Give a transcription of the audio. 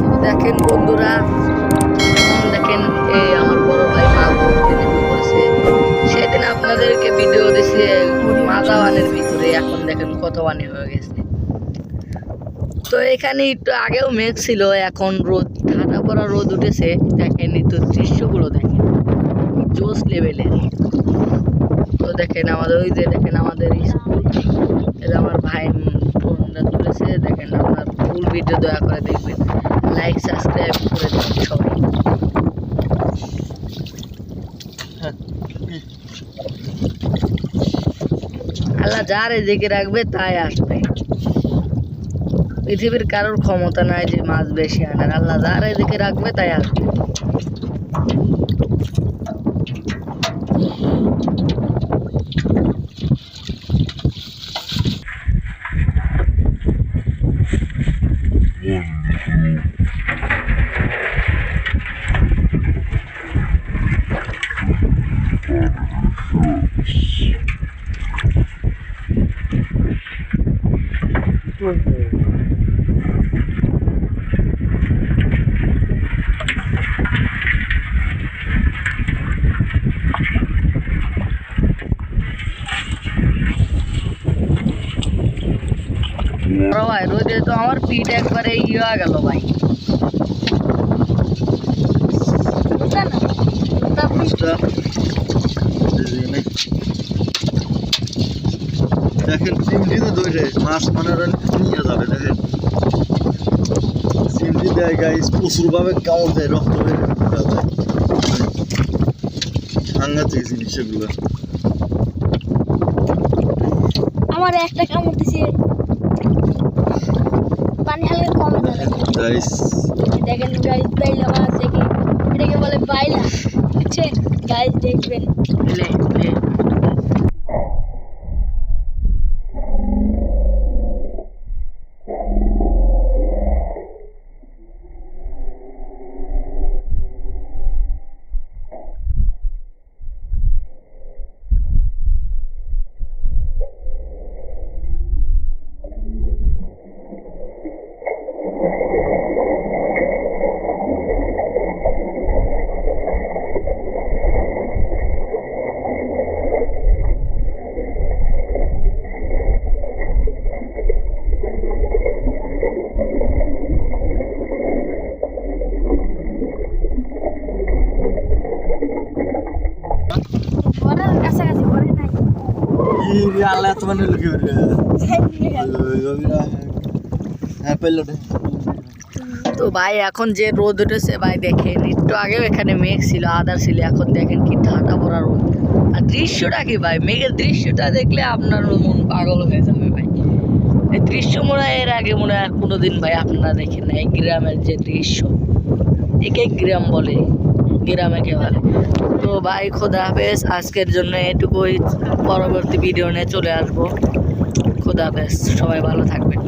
তো দেখেন বন্ধুরা দেখেন এই আমার বড় ভাই মাছ ধরতে সেদিন আপনাদেরকে ভিডিও দিছে মাজা বানের ভিতরে। এখন দেখেন কত বানি হয়ে গেছে। তো এখানে একটু আগেও মেঘ ছিল, এখন রোদ, ঠান্ডা পড়া রোদ উঠেছে। দেখেন তো দৃশ্যগুলো দেখেন জোস লেভেলের তো দেখেন আমাদের ওই যে দেখেন আমাদের স্কুল আমার ভাই ফোনটা তুলেছে, দেখেন আপনার ভিডিও দয়া করে দেখবেন। লাইক সাবস্ক্রাইব করে দেবেন সবাই। আল্লাহ যার এদিকে রাখবে, তাই আসবে। পৃথিবীর কারোর ক্ষমতা নাই যে মাছ বেশি আনার। আল্লাহ যার এদিকে রাখবে, তাই আসবে। 多いんですよ。Thank you. বড় ভাই রোদে তো আমার পিঠ একবারে ইয়ে গেল ভাই। দেখেন চিমটি তো ধরে মাছ মানে নিয়ে যাবে দেখেন। চিমটি দেয় গাইস প্রচুরভাবে কামড় দেয় রক্ত বের সাংঘাতিক জিনিস এগুলো। আমার একটা কামড় দিছে। গাইস দেখেন গাইস বাইলা মাছ দেখে এটাকে বলে বাইলা বুঝছেন গাইস দেখবেন। তো ভাই, এখন যে রোদ উঠেছে, ভাই, দেখেন, একটু আগেও এখানে মেঘ ছিল আদার ছিল, এখন দেখেন কি ঠান্ডা পড়া রোদ। আর দৃশ্যটা কি ভাই? মেঘের দৃশ্যটা দেখলে আপনার মন পাগল হয়ে যাবে ভাই। এই দৃশ্য মনে হয় এর আগে মনে হয় কোনোদিন ভাই আপনারা দেখেন না এই গ্রামের যে দৃশ্য। একে গ্রাম বলে। গ্রামে বলে তো ভাই, খোদা হাফেজ, আজকের জন্য এটুকুই। পরবর্তী ভিডিও নিয়ে চলে আসব। খোদা হাফেজ, সবাই ভালো থাকবেন।